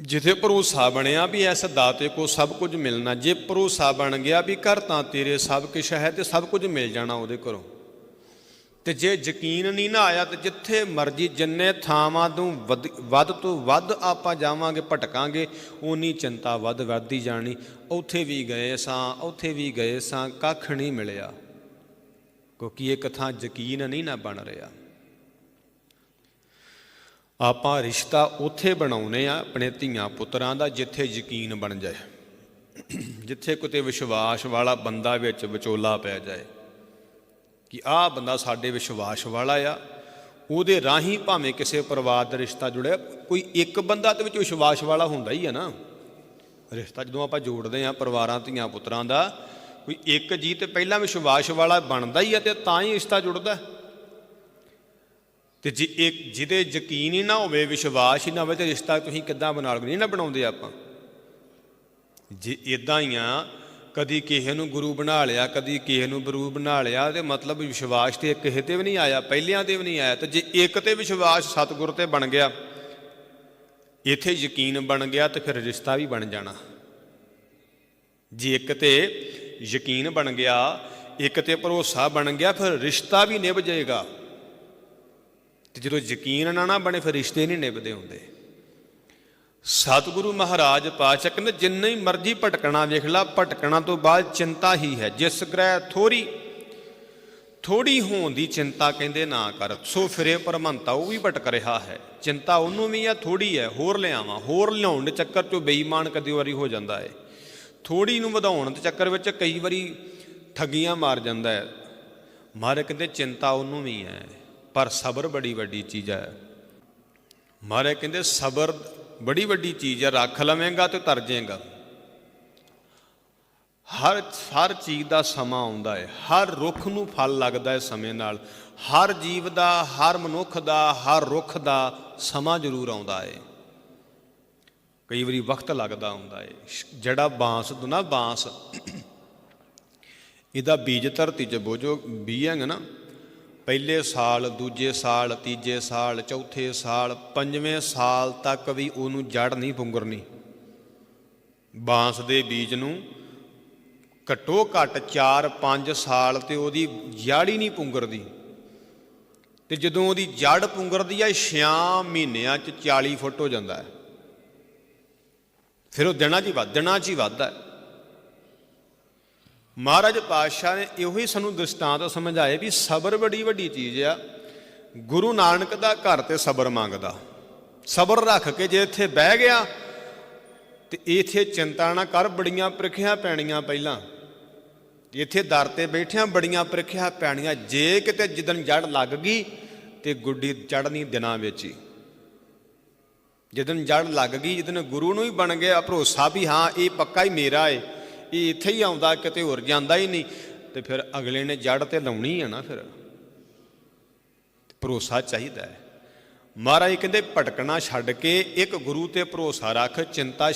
ਜਿੱਥੇ ਭਰੋਸਾ ਬਣਿਆ ਵੀ ਇਸ ਦਾਤੇ ਕੋ ਸਭ ਕੁਝ ਮਿਲਣਾ, ਜੇ ਭਰੋਸਾ ਬਣ ਗਿਆ ਵੀ ਘਰ ਤਾਂ ਤੇਰੇ ਸਭ ਕੁਝ ਹੈ ਤੇ ਸਭ ਕੁਝ ਮਿਲ ਜਾਣਾ ਉਹਦੇ ਘਰੋਂ। ਤੇ ਜੇ ਯਕੀਨ ਨਹੀਂ ਨਾ ਆਇਆ ਤੇ ਜਿੱਥੇ ਮਰਜ਼ੀ ਜਿੰਨੇ ਥਾਵਾਂ ਤੋਂ ਵੱਧ ਵੱਧ ਤੋਂ ਵੱਧ ਆਪਾਂ ਜਾਵਾਂਗੇ, ਭਟਕਾਂਗੇ, ਓਨੀ ਚਿੰਤਾ ਵੱਧ ਵੱਧਦੀ ਜਾਣੀ। ਉੱਥੇ ਵੀ ਗਏ ਸਾਂ, ਉੱਥੇ ਵੀ ਗਏ ਸਾਂ, ਕੱਖ ਨਹੀਂ ਮਿਲਿਆ। ਕਿਉਂਕਿ ਇਹ ਕਥਾ ਯਕੀਨ ਨਹੀਂ ਨਾ ਬਣ ਰਿਹਾ। ਆਪਾਂ ਰਿਸ਼ਤਾ ਉੱਥੇ ਬਣਾਉਨੇ ਆ ਆਪਣੇ ਧੀਆਂ ਪੁੱਤਰਾਂ ਦਾ ਜਿੱਥੇ ਯਕੀਨ ਬਣ ਜਾਏ। ਜਿੱਥੇ ਕਿਤੇ ਵਿਸ਼ਵਾਸ ਵਾਲਾ ਬੰਦਾ ਵਿੱਚ ਵਿਚੋਲਾ ਪੈ ਜਾਏ ਕਿ ਆਹ ਬੰਦਾ ਸਾਡੇ ਵਿਸ਼ਵਾਸ ਵਾਲਾ ਆ, ਉਹਦੇ ਰਾਹੀਂ ਭਾਵੇਂ ਕਿਸੇ ਪਰਿਵਾਰ ਦਾ ਰਿਸ਼ਤਾ ਜੁੜਿਆ, ਕੋਈ ਇੱਕ ਬੰਦਾ ਤੇ ਵਿੱਚ ਵਿਸ਼ਵਾਸ ਵਾਲਾ ਹੁੰਦਾ ਹੀ ਆ ਨਾ। ਰਿਸ਼ਤਾ ਜਦੋਂ ਆਪਾਂ ਜੋੜਦੇ ਆ ਪਰਿਵਾਰਾਂ, ਧੀਆਂ ਪੁੱਤਰਾਂ ਦਾ, ਕੋਈ ਇੱਕ ਜੀ ਤੇ ਪਹਿਲਾਂ ਵਿਸ਼ਵਾਸ ਵਾਲਾ ਬਣਦਾ ਹੀ ਆ ਤੇ ਤਾਂ ਹੀ ਰਿਸ਼ਤਾ ਜੁੜਦਾ। ਤੇ ਜੇ ਇੱਕ, ਜਿਹਦੇ ਯਕੀਨ ਹੀ ਨਾ ਹੋਵੇ, ਵਿਸ਼ਵਾਸ ਹੀ ਨਾ ਹੋਵੇ, ਤੇ ਰਿਸ਼ਤਾ ਤੁਸੀਂ ਕਿੱਦਾਂ ਬਣਾ ਲਓਗੇ? ਨਹੀਂ ਨਾ ਬਣਾਉਂਦੇ ਆਪਾਂ। ਜੇ ਇਦਾਂ ਹੀ ਆ, ਕਦੀ ਕਿਸੇ ਨੂੰ ਗੁਰੂ ਬਣਾ ਲਿਆ, ਕਦੀ ਕਿਸੇ ਨੂੰ ਬਰੂ ਬਣਾ ਲਿਆ, ਤੇ ਮਤਲਬ ਵਿਸ਼ਵਾਸ ਤੇ ਕਿਸੇ ਤੇ ਵੀ ਨਹੀਂ ਆਇਆ, ਪਹਿਲਿਆਂ ਤੇ ਵੀ ਨਹੀਂ ਆਇਆ, ਤੇ ਜੇ ਇੱਕ ਤੇ ਵਿਸ਼ਵਾਸ ਸਤਿਗੁਰ ਤੇ ਬਣ ਗਿਆ, ਇੱਥੇ ਯਕੀਨ ਬਣ ਗਿਆ, ਤੇ ਫਿਰ ਰਿਸ਼ਤਾ ਵੀ ਬਣ ਜਾਣਾ। ਜੇ ਇੱਕ ਤੇ ਯਕੀਨ ਬਣ ਗਿਆ, ਇੱਕ ਤੇ ਭਰੋਸਾ ਬਣ ਗਿਆ, ਫਿਰ ਰਿਸ਼ਤਾ ਵੀ ਨਿਭ ਜਾਏਗਾ। ਤੇ ਜਦੋਂ ਯਕੀਨ ਨਾ ਨਾ ਬਣੇ, ਫਿਰ ਰਿਸ਼ਤੇ ਨਹੀਂ ਨਿਭਦੇ ਹੁੰਦੇ। ਸਤਿਗੁਰੂ ਮਹਾਰਾਜ ਪਾਤਸ਼ਾਹ ਕਹਿੰਦੇ, ਜਿੰਨੇ ਹੀ ਮਰਜ਼ੀ ਭਟਕਣਾ ਵੇਖ ਲਾ, ਭਟਕਣਾ ਤੋਂ ਬਾਅਦ ਚਿੰਤਾ ਹੀ ਹੈ। ਜਿਸ ਗ੍ਰਹਿ ਥੋੜੀ ਥੋੜੀ ਹੋਣ ਦੀ ਚਿੰਤਾ ਕਹਿੰਦੇ ਨਾ ਕਰ। ਸੋ ਫਿਰੇ ਪਰਮੰਤਾ ਉਹ ਵੀ ਭਟਕ ਰਿਹਾ ਹੈ। ਚਿੰਤਾ ਉਹਨੂੰ ਵੀ ਆ ਥੋੜੀ ਹੈ, ਹੋਰ ਲਿਆਵਾਂ, ਹੋਰ ਲਿਆਉਣ ਦੇ ਚੱਕਰ ਚੋਂ ਬੇਈਮਾਨ ਕਦੀ ਵਾਰੀ ਹੋ ਜਾਂਦਾ ਹੈ ਥੋੜੀ ਨੂੰ ਵਧਾਉਣ ਦੇ ਚੱਕਰ ਵਿੱਚ ਕਈ ਵਾਰੀ ਠੱਗੀਆਂ ਮਾਰ ਜਾਂਦਾ ਹੈ ਮਾਰੇ ਕਹਿੰਦੇ, ਚਿੰਤਾ ਉਹਨੂੰ ਵੀ ਹੈ। ਪਰ ਸਬਰ ਬੜੀ ਵੱਡੀ ਚੀਜ਼ ਹੈ। ਮਹਾਰਾਜ ਕਹਿੰਦੇ, ਸਬਰ ਬੜੀ ਵੱਡੀ ਚੀਜ਼ ਹੈ। ਰੱਖ ਲਵੇਂਗਾ ਤੇ ਤਰ ਜਾਏਗਾ। ਹਰ ਹਰ ਚੀਜ਼ ਦਾ ਸਮਾਂ ਆਉਂਦਾ ਹੈ। ਹਰ ਰੁੱਖ ਨੂੰ ਫਲ ਲੱਗਦਾ ਹੈ ਸਮੇਂ ਨਾਲ। ਹਰ ਜੀਵ ਦਾ, ਹਰ ਮਨੁੱਖ ਦਾ, ਹਰ ਰੁੱਖ ਦਾ ਸਮਾਂ ਜ਼ਰੂਰ ਆਉਂਦਾ ਹੈ। ਕਈ ਵਾਰੀ ਵਕਤ ਲੱਗਦਾ ਹੁੰਦਾ ਹੈ। ਜਿਹੜਾ ਬਾਂਸ ਤੋਂ ਨਾ ਬਾਂਸ, ਇਹਦਾ ਬੀਜ ਧਰਤੀ 'ਚ ਬੋਝੋ, ਬੀਜਾਂਗੇ ਨਾ ਪਹਿਲੇ ਸਾਲ, ਦੂਜੇ ਸਾਲ, ਤੀਜੇ ਸਾਲ, ਚੌਥੇ ਸਾਲ, ਪੰਜਵੇਂ ਸਾਲ ਤੱਕ ਵੀ ਉਹਨੂੰ ਜੜ ਨਹੀਂ ਪੁੰਗਰਨੀ ਬਾਂਸ ਦੇ ਬੀਜ ਨੂੰ ਘੱਟੋ ਘੱਟ 4-5 ਸਾਲ ਤੇ ਉਹਦੀ ਜੜ ਹੀ ਨਹੀਂ ਪੁੰਗਰਦੀ। ਤੇ ਜਦੋਂ ਉਹਦੀ ਜੜ ਪੁੰਗਰਦੀ ਆ 6 ਮਹੀਨਿਆਂ 'ਚ 40 ਫੁੱਟ ਹੋ ਜਾਂਦਾ ਹੈ। ਫਿਰ ਉਹ ਦਿਨਾਂ 'ਚ ਹੀ ਵੱਧ, ਦਿਨਾਂ 'ਚ ਹੀ ਵੱਧਦਾ ਹੈ। ਮਹਾਰਾਜ ਪਾਤਸ਼ਾਹ ਨੇ ਇਹੋ ਹੀ ਸਾਨੂੰ ਦ੍ਰਿਸ਼ਟਾਂਤ ਸਮਝਾਏ ਵੀ ਸਬਰ ਬੜੀ ਵੱਡੀ ਚੀਜ਼ ਆ। ਗੁਰੂ ਨਾਨਕ ਦਾ ਘਰ ਤੇ ਸਬਰ ਮੰਗਦਾ। ਸਬਰ ਰੱਖ ਕੇ ਜੇ ਇੱਥੇ ਬਹਿ ਗਿਆ, ਤੇ ਇੱਥੇ ਚਿੰਤਾ ਨਾ ਕਰ, ਬੜੀਆਂ ਪ੍ਰੀਖਿਆ ਪੈਣੀਆਂ ਪਹਿਲਾਂ। ਇੱਥੇ ਦਰ ਤੇ ਬੈਠਿਆਂ, ਬੜੀਆਂ ਪ੍ਰੀਖਿਆ ਪੈਣੀਆਂ। ਜੇ ਕਿਤੇ ਜਿੱਦਣ ਜੜ ਲੱਗ ਗਈ, ਤੇ ਗੁੱਡੀ ਚੜਨੀ ਦਿਨਾਂ ਵਿੱਚ ਹੀ। ਜਿੱਦਣ ਜੜ ਲੱਗ ਗਈ, ਜਿੱਦਣ ਗੁਰੂ ਨੂੰ ਹੀ ਬਣ ਗਿਆ ਭਰੋਸਾ ਵੀ ਹਾਂ, ਇਹ ਪੱਕਾ ਹੀ ਮੇਰਾ ਏ। ਇਹ ਇੱਥੇ ਹੀ ਆਉਂਦਾ, ਕਿਤੇ ਹੋਰ ਜਾਂਦਾ ਹੀ ਨਹੀਂ। ਤੇ ਫਿਰ ਅਗਲੇ ਨੇ ਜੜ ਤੇ ਲਾਉਣੀ ਆ ਨਾ ਫਿਰ। ਭਰੋਸਾ ਚਾਹੀਦਾ ਹੈ। ਮਹਾਰਾਜ ਕਹਿੰਦੇ, ਭਟਕਣਾ ਛੱਡ ਕੇ ਇੱਕ ਗੁਰੂ ਤੇ ਭਰੋਸਾ ਰੱਖ, ਚਿੰਤਾ